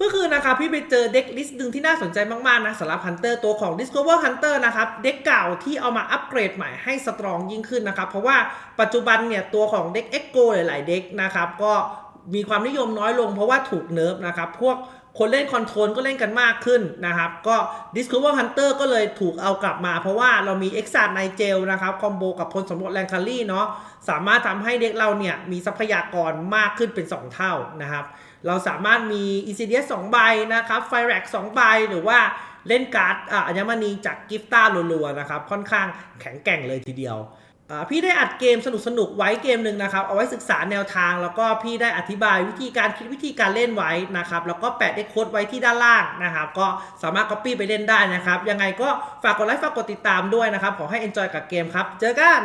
เมื่อคืนนะครับพี่ไปเจอเด็กลิสต์หนึ่งที่น่าสนใจมาก ๆ นะสำหรับฮันเตอร์ตัวของ Discover Hunter นะครับ เด็กเก่าที่เอามาอัปเกรดใหม่ให้สตรองยิ่งขึ้นนะครับ เพราะว่าปัจจุบันเนี่ย ตัวของเด็ก Echo หลาย ๆ เด็กนะครับ ก็มีความนิยมน้อยลงเพราะว่าถูกเนิร์ฟนะครับ พวกคนเล่นคอนโทรลก็เล่นกันมากขึ้นนะครับ ก็ Discover Hunter ก็เลยถูกเอากลับมา เพราะว่าเรามี e x a ในเจลนะครับคอมโบกับพลสำรวจแรงคารี่เนาะสามารถทำให้เด็กเราเนี่ยมีทรัพยากรมากขึ้นเป็น 2 เท่านะครับ เราสามารถมี e c d s 2 ใบนะครับไฟแร็ก2ใบหรือว่าเล่นการ์ดอัญมณีจากกิฟต้ารัวๆนะครับค่อนข้างแข็งแกร่งเลยทีเดียวพี่ได้อัดเกมสนุกๆไว้เกมหนึ่งนะครับ เอาไว้ศึกษาแนวทาง แล้วก็พี่ได้อธิบายวิธีการคิดวิธีการเล่นไว้นะครับ แล้วก็แปะได้โค้ดไว้ที่ด้านล่างนะครับ ก็สามารถ copy ไปเล่นได้นะครับ ยังไงก็ฝากกดไลค์ฝากกดติดตามด้วยนะครับ ขอให้ enjoy กับเกมครับ เจอกัน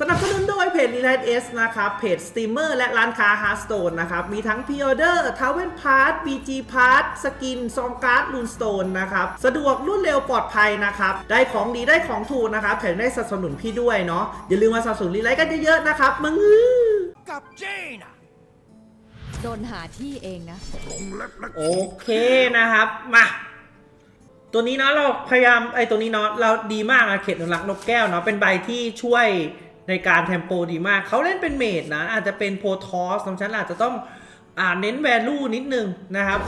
สนับสนุนโดยเพจ r e l i g h t S นะครับ เพจสตรีมเมอร์และร้านค้า Hearthstone นะครับ มีทั้ง p ีออเดอร์ t o w e n Pass BG Pass สกิน ซองการ์ด Runestone นะครับ สะดวกรวดเร็วปลอดภัยนะครับ ได้ของดีได้ของถูกนะครับ แถมได้สนับสนุนพี่ด้วยเนาะอย่าลืมมาสนับสนุน r e l i g h t กันเยอะๆนะครับมึงอื้อกับเจน่ะโดนหาที่เองนะลงเล็บและโอเคนะครับมาตัวนี้เนาะเราพยายามไอ้ตัวนี้เนาะเราดีมากอะเขตอนุรักษ์นกแก้วเนาะเป็นใบที่ช่วย ในการเทมโปดีมาก เขาเล่นเป็นเมดนะ อาจจะเป็นโพทอสของฉันอาจจะต้องอ่าเน้นแวลูนิดนึงนะครับ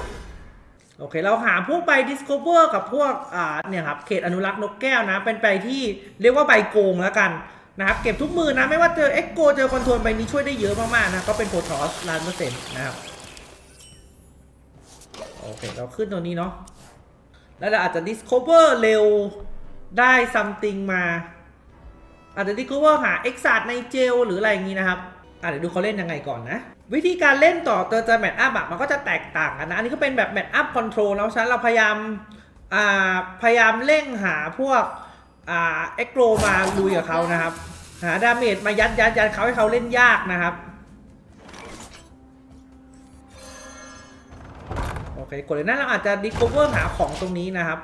โอเค เราหาพวกใบ Discover กับพวกอ่าเนี่ยครับ เขตอนุรักษ์นกแก้วนะ เป็นใบที่เรียกว่าใบโกงแล้วกันนะครับ เก็บทุกมือนะ ไม่ว่าเจอ Echo เจอคอนโทรลใบนี้ช่วยได้เยอะมากๆนะ ก็เป็นโพทอสล้านเปอร์เซ็นต์นะครับ โอเค เราขึ้นตัวนี้เนาะ แล้วเราอาจจะ discover เร็วได้ something มา อาจจะ discover หา e x a c t ในเจลหรืออะไรอย่างนี้นะครับอะเดี๋ยวดูเขาเล่นยังไงก่อนนะ วิธีการเล่นต่อเจอร์จะแมทอัพอะมันก็จะแตกต่างกันนะ อันนี้ก็เป็นแบบแมทอัพคอนโทรลแล้วฉะนั้นเราพยายามอ่าพยายามเร่งหาพวกอ่าเอ็กโรมาลุยกับเขานะครับ หาดาเมจมายัดยัดยัดเขาให้เขาเล่นยากนะครับโอเคกดเลยนะเราอาจจะ discover หาของตรงนี้นะครับ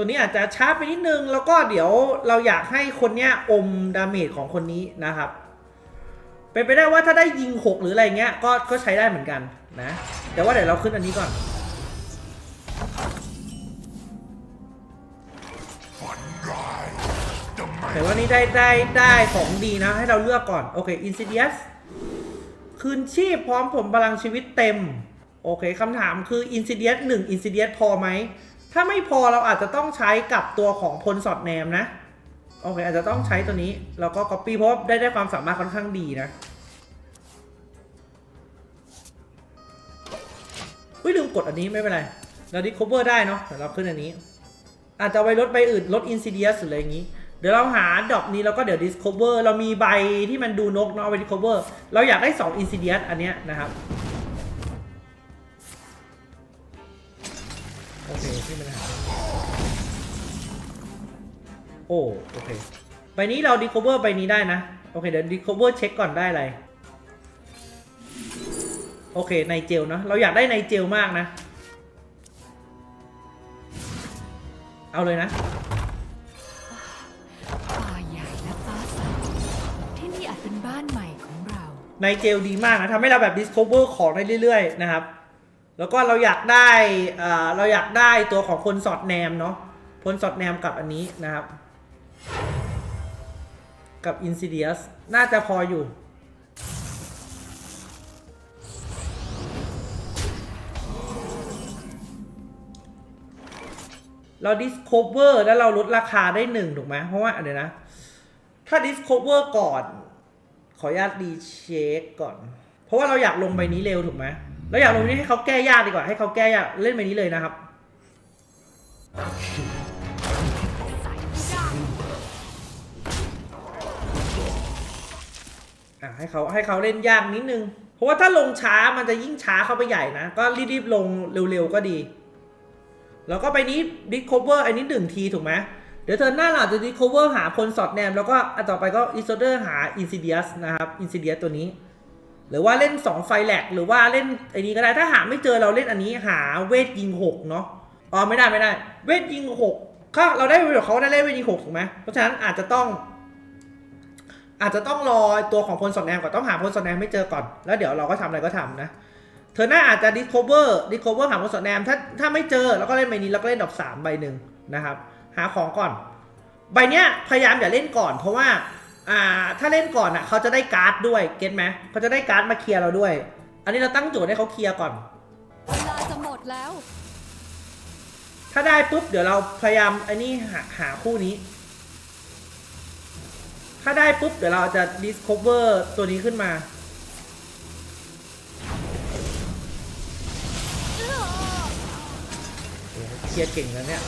ตัวนี้อาจจะช้าไปนิดนึง แล้วก็เดี๋ยวเราอยากให้คนเนี้ยอมดาเมจของคนนี้นะครับ เป็นไปได้ว่าถ้าได้ยิง 6 หรืออะไรเงี้ยก็ก็ใช้ได้เหมือนกันนะ แต่ว่าเดี๋ยวเราขึ้นอันนี้ก่อนแต่ว่านี่ได้ได้ได้ของดีนะ ให้เราเลือกก่อน โอเค Insidious คืนชีพพร้อมผมพลังชีวิตเต็ม โอเคคำถามคือ Insidious 1 Insidious พอไหม ถ้าไม่พอเราอาจจะต้องใช้กับตัวของพลสอดแนมนะ โอเค อาจจะต้องใช้ตัวนี้ แล้วก็ Copy เพราะว่าได้ได้ความสามารถค่อนข้างดีนะอุ้ยลืมกดอันนี้ไม่เป็นไร เราดิ cover ได้เนาะเดี๋ยวเราขึ้นอันนี้ อาจจะไว้ลดใบอื่นลด Insidious หรืออะไรอย่างนี้ เดี๋ยวเราหาดอกนี้แล้วก็เดี๋ยว Discover เรามีใบที่มันดูนกเนาะเอาไป Discover เราอยากได้2 Insidious อันเนี้ยนะครับ โอเคไม่เป็นปัญหาโอ้โอเคใบนี้เรา Discover ใบนี้ได้นะ โอเค เดี๋ยว Discover เช็คก่อนได้อะไร โอเคในเจลเนาะเราอยากได้ในเจลมากนะ เอาเลยนะป่าใหญ่และฟ้าใสที่นี่อาจเป็นบ้านใหม่ของเรา ในเจลดีมากนะทำให้เราแบบ discover ของได้เรื่อยๆนะครับ แล้วก็เราอยากได้เอ่อเราอยากได้ตัวของคนสอดแนมเนาะพลสอดแนมกับอันนี้นะครับ กับ Insidious น่าจะพออยู่ เรา discover แล้วเราลดราคาได้หนึ่งถูกไหมเพราะว่าเดี๋ยวนะ ถ้า discover ก่อน ขออนุญาตรีเช็คก่อน เพราะว่าเราอยากลงใบนี้เร็วถูกไหม เราอยากลงนี้ให้เขาแก้ยากดีกว่า ให้เขาแก้ยากเล่นใบนี้เลยนะครับ อะให้เขาให้เขาเล่นยากนิดนึง เพราะว่าถ้าลงช้ามันจะยิ่งช้าเข้าไปใหญ่นะ ก็รีบๆลงเร็วๆก็ดี แล้วก็ไปนี้ discover อันนี้หนึ่งทีถูกไหมเดี๋ยวเธอหน้าเราอาจจะ discover หาพลสอดแนม แล้วก็อันต่อไปก็ isoder หา insidious นะครับ insidious ตัวนี้ หรือว่าเล่น 2 ไฟแลกหรือว่าเล่นไอ้นี้ก็ได้ถ้าหาไม่เจอเราเล่นอันนี้หาเวทยิง6เนาะอ๋อไม่ได้ไม่ได้ เวทยิง6เขาเราได้ประโยชน์เขาได้เล่นเวทยิง6ถูกไหมเพราะฉะนั้นอาจจะต้อง อาจจะต้องรอตัวของพลสอดแนมก่อนต้องหาพลสอดแนมไม่เจอก่อนแล้วเดี๋ยวเราก็ทำอะไรก็ทำนะเธอหน้าอาจจะ discover discover หาคนสอดแนมถ้าถ้าไม่เจอแล้วก็เล่นใบนี้แล้วก็เล่นดอกสามใบหนึ่งนะครับ หาของก่อน ใบเนี้ยพยายามอย่าเล่นก่อน เพราะว่า อ่าถ้าเล่นก่อนอะเขาจะได้การ์ดด้วยเก็ตไหมเขาจะได้การ์ดมาเคลียร์เราด้วย อันนี้เราตั้งโจทย์ให้เขาเคลียร์ก่อน เวลาจะหมดแล้ว ถ้าได้ปุ๊บเดี๋ยวเราพยายามไอ้นี่หาหาคู่นี้ ถ้าได้ปุ๊บเดี๋ยวเราจะ discover ตัวนี้ขึ้นมาโอ้โหเคลียร์เก่งแล้วเนี่ย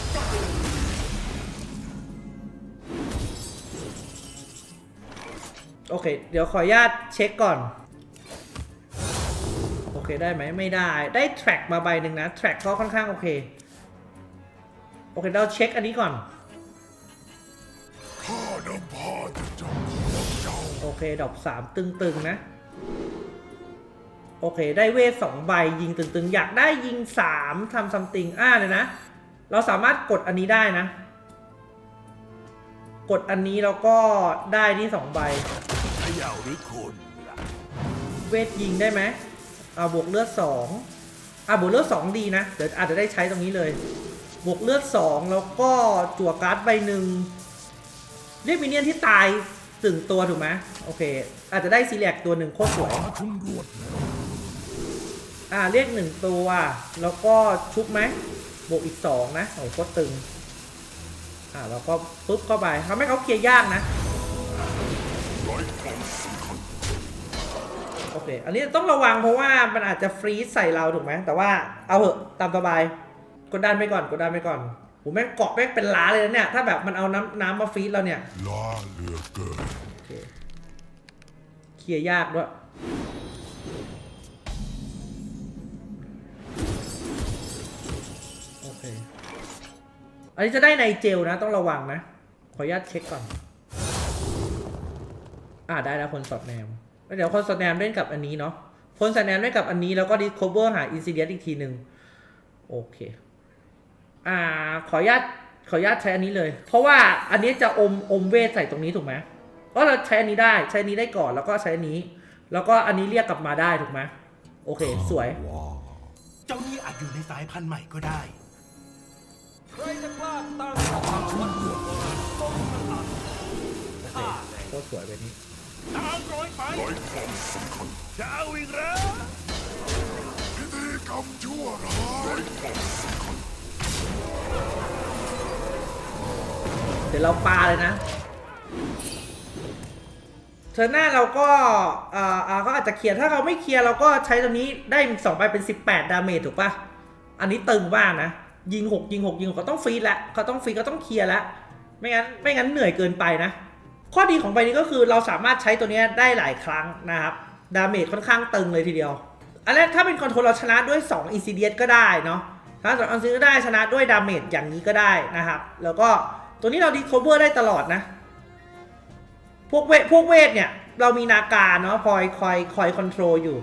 โอเค เดี๋ยวขออนุญาตเช็คก่อน โอเคได้ไหมไม่ได้ ได้ track มาใบหนึ่งนะ track ก็ค่อนข้างโอเค โอเค เราเช็คอันนี้ก่อน ข้านำพาจะจำพวกเจ้าโอเค ดอกสามตึงๆนะ โอเค ได้เวทสองใบยิงตึงๆ อยากได้ยิงสามทำซัมติงอ่าเลยนะ เราสามารถกดอันนี้ได้นะกดอันนี้แล้วก็ได้นี่สองใบ ย่าหรือคนล่ะเวทยิงได้ไหมอ่าบวกเลือดสองอ่าบวกเลือดสองดีนะเดี๋ยวอาจจะได้ใช้ตรงนี้เลย บวกเลือดสองแล้วก็จั่วการ์ดใบหนึ่งเรียกมินเนี่ยนที่ตายถึงตัวถูกไหมโอเค อาจจะได้ซีเล็กตัวหนึ่งโคตรสวยมาทุ่งรวดอ่าเรียกหนึ่งตัวแล้วก็ชุบไหมบวกอีกสองนะโอ้โหโคตรตึงอ่าแล้วก็ปุ๊บเข้าไปทำให้เขาเคลียร์ยากนะ โอเค อันนี้ต้องระวังเพราะว่ามันอาจจะฟรีซใส่เราถูกไหม แต่ว่าเอาเหอะตามสบาย กดดันไปก่อน กดดันไปก่อนโหแม่งเกาะแม่งเป็นล้าเลยนะเนี่ย ถ้าแบบมันเอาน้ำน้ำมาฟรีซเราเนี่ย ล้าเหลือเกินโอเค เคลียร์ยากด้วย โอเค อันนี้จะได้ในเจลนะ ต้องระวังนะ ขออนุญาตเช็คก่อน อ่าได้แล้วคนสอดแนมแล้ว เดี๋ยวคนสอดแนมเล่นกับอันนี้เนาะคนสอดแนมเล่นกับอันนี้แล้วก็ discover หา insidious อีกทีหนึ่งโอเค อ่า ขออนุญาตขออนุญาตใช้อันนี้เลย เพราะว่าอันนี้จะอมอมเวทใส่ตรงนี้ถูกไหมก็เราใช้อันนี้ได้ใช้อันนี้ได้ก่อนแล้วก็ใช้อันนี้ แล้วก็อันนี้เรียกกลับมาได้ถูกไหมโอเค สวยว้าเจ้านี่อาจอยู่ในสายพันธุ์ใหม่ก็ได้โคตรสวยไปนี้ ไร้ความสำคัญจะเอาอีกแล้วพิธีกรรมชั่วร้ายร้ความสำคัญเดี๋ยวเราปาเลยนะเทอร์หน้าเราก็อ่าอ่าก็อาจจะเคลียร์ถ้าเราไม่เคลียร์เราก็ใช้ตรงนี้ได้อีกสองใบเป็น 18 ดาเมจถูกปะอันนี้ตึงมากนะ ยิง 6 ยิง 6 ยิงหกเขาต้องฟีดล้วเขาต้องฟีดเขาต้องเคลียร์ล้วไม่งั้นไม่งั้นเหนื่อยเกินไปนะ ข้อดีของใบนี้ก็คือเราสามารถใช้ตัวนี้ได้หลายครั้งนะครับ ดาเมจค่อนข้างตึงเลยทีเดียว อันแรกถ้าเป็นคอนโทรลเราชนะด้วย2 i n s i d i o u s ก็ได้เนาะถ้าสองอันซื้อก็ได้ชนะด้วยดาเมจอย่างนี้ก็ได้นะครับ แล้วก็ตัวนี้เราดีโคเวอร์ได้ตลอดนะ พวกเวทพวกเวทเนี่ยเรามีนาการเนาะคอยคอยคอยคอนโทรลอยู่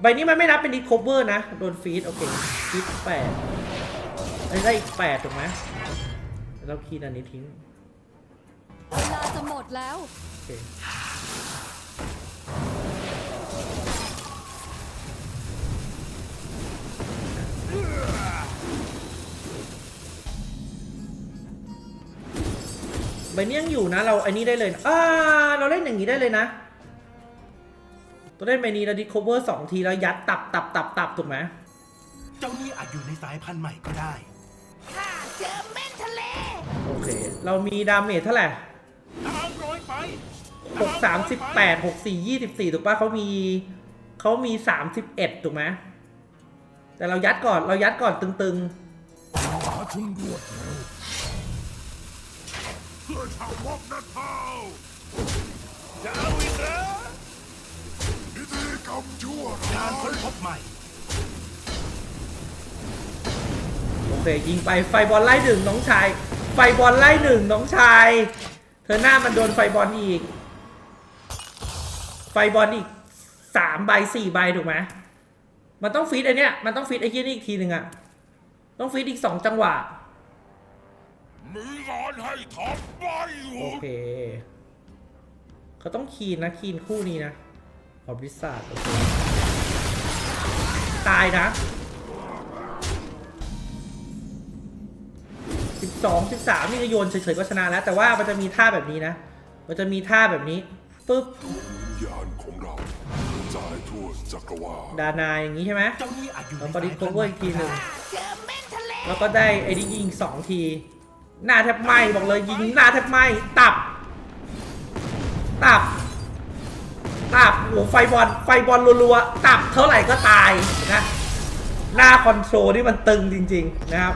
ใบนี้มันไม่นับเป็นดีโคเวอร์นะ โดนฟีดโอเคฟีดแปดได้อีกแปดถูกไหมเราคีย์อันนี้ทิ้ง หมดแล้วโอเคใบนี้ยังอยู่นะ เราไอ้นี้ได้เลยนะอ่าเราเล่นอย่างนี้ได้เลยนะ ตัวเล่นใบนี้เราดิคเวอร์สองทีแล้วยัดตับตับตับตับถูกไหมเจ้านี่อาจอยู่ในสายพันธุ์ใหม่ก็ได้โอเค เรามีดาเมจเท่าไหร่ตามร้อยไป หกสามสิบแปดหกสี่ยี่สิบสี่ถูกปะเขามีเขามีสามสิบเอ็ดถูกไหมแต่เรายัดก่อนเรายัดก่อนตึงมาทุ่งรวดแล้วเพื่อชาววอกนาเท้าจะเอาอีกแล้วพิธีกรรมชั่วร้าการค้นพบใหม่ โอเคยิงไปไฟบอลไล่หนึ่งน้องชาย ไฟบอลไล่หนึ่งน้องชาย เธอหน้ามันโดนไฟบอลอีก ไฟบอลอีกสามใบสี่ใบถูกไหมมันต้องฟีดไอเนี้ยมันต้องฟีดไอ้ที่นี่อีกทีหนึ่งอะต้องฟีดอีกสองจังหวะมีงานให้ทำไม่หโอยุดเคเขาต้องคีนนะคีนคู่นี้นะขอบริษัทโอเคตายนะ สิบสองสิบสามนี่ก็โยนเฉยๆก็ชนะแล้ว แต่ว่ามันจะมีท่าแบบนี้นะ มันจะมีท่าแบบนี้ปึ๊บวิญญาณของเราจายทั่วจักรวาลดานายอย่างนี้ใช่ไหมเจ้านี่อาจอยู่ในแล้วสาก็ยดิพันโคเวอร์อีกทีหนึ่งได้แล้วก็ได้ไอ้นี่ยิงสองที หน้าแทบไหมบอกเลยยิงหน้าแทบไหมตับ ตับ ตับโอ้โหไฟบอลไฟบอลรัวๆตับเท่าไหร่ก็ตายนะหน้าคอนโทรลนี่มันตึงจริง ๆ นะครับ